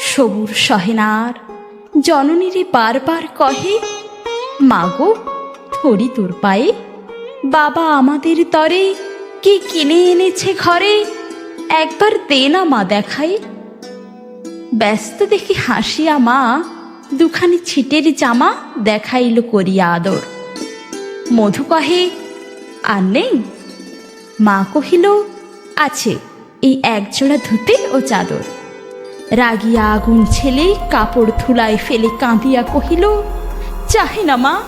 সবুর সহেনার। জননীরে বারবার কহে, মাগো ধরি তোর পায়ে। বাবা আমাদের তরে কি কিনে এনেছে ঘরে? একবার দে না মা দেখাই। ব্যস্ত দেখি হাসিয়া মা দুখানি ছিটের জামা দেখাইল করিয়া আদর। মধু কহে, আর নেই? মা কহিল, আছে, এই একজোড়া ধুতে ও চাদর। রাগিয়া আগুন ছেলে কাপড় ধুলায় ফেলে কাঁদিয়া কহিল, চাহে না মা,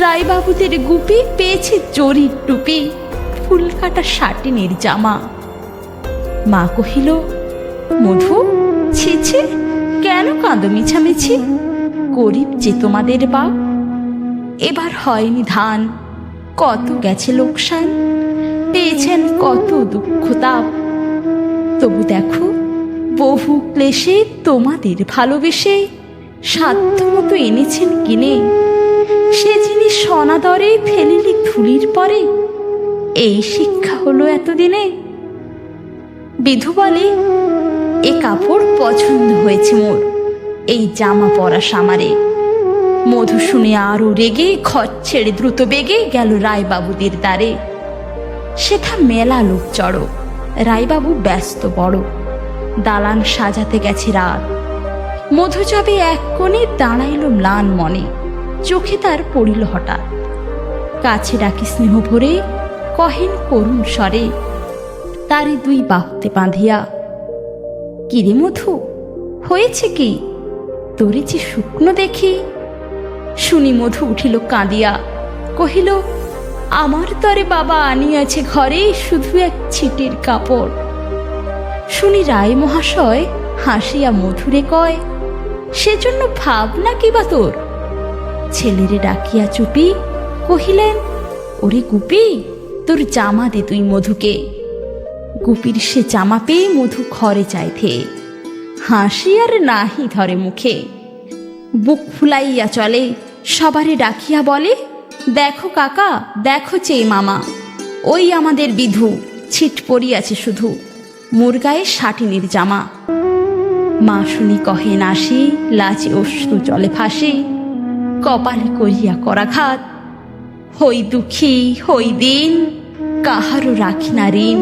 রায়বাবুদের গুপি পেয়েছে জরির টুপি ফুল কাটা শাটিনের জামা। মা কহিল, মধু ছিছে কেন কাঁদো মিছামিছি? গরিব যে তোমাদের বাপ, এবার হয়নি ধান, কত গেছে লোকসান, পেয়েছেন কত দুঃখ তাপ। তবু দেখো বহু ক্লেশে তোমাদের ভালোবেসে সাধ্য মতো এনেছেন কিনে। সে জিনিস সনাদরে ফেলিলি ধুলির পরে, এই শিক্ষা হলো এতদিনে। বিধু বলে, এ কাপড় পছন্দ হয়েছে মোর, এই জামা পরা সামারে মধু শুনে আরও রেগে ঘর ছেড়ে দ্রুত বেগে গেল রায়বাবুদের দ্বারে। সেথা মেলা লোক চড়ো রায়বাবু ব্যস্ত বড়। দালান সাজাতে গেছে রাত। মধু যাবে এক কোণে দাঁড়াইল ম্লান মনে। চোখে তার পড়িল হঠাৎ। কাছে ডাকি স্নেহ ভরে, কহেন করুণ স্বরে তারে দুই বাহুতে বাঁধিয়া, কিরে মধু, হয়েছে কি? তোরে যে শুকনো দেখি? শুনি মধু উঠিল কাঁদিয়া, কহিল, আমার তরে বাবা আনিয়াছে ঘরে শুধু এক ছিটের কাপড়। শুনি রায় মহাশয় হাসিয়া মধুরে কয়, সেজন্য ভাবনা কি বা তোর? ছেলেরে ডাকিয়া চুপি কহিলেন, ওরে গুপি, তোর জামা দে তুই মধুকে। গুপির সে জামা পেয়ে মধু ঘরে চাইথে হাসি আর নাহি ধরে মুখে। বুক ফুলাইয়া চলে, সবারে ডাকিয়া বলে, দেখো কাকা, দেখো চেয়ে মামা, ওই আমাদের বিধু, ছিট পড়িয়াছে শুধু। মোর গায়ে শাটিনের জামা। মা শুনি কহে নাসি লাচে অশ্রু জলে ফাঁসি কপালে করিয়া করাঘাত, হই দুঃখী, হই দিন, কাহারও রাখি না ঋণ,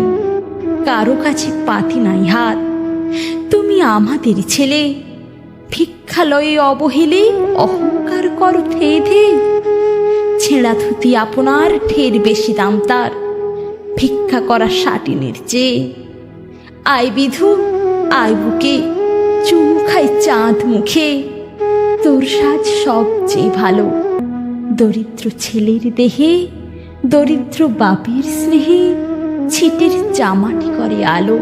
কারও কাছে পাতি নাই হাত। তুমি আমাদের ছেলে, ভিক্ষালয়ে অবহেলে অহংকার করো থে ছেঁড়া ধুতি আপনার ঢের বেশি দাম তার, ভিক্ষা করা শাটিনের চেয়ে। আয় বিধু, আয় বুকে। চুমু খাই চাঁদ মুখে। তোর সাজ সবচেয়ে ভালো। দরিদ্র ছেলের দেহে, দরিদ্র বাপের স্নেহে ছিটের জামাটি করে আলো।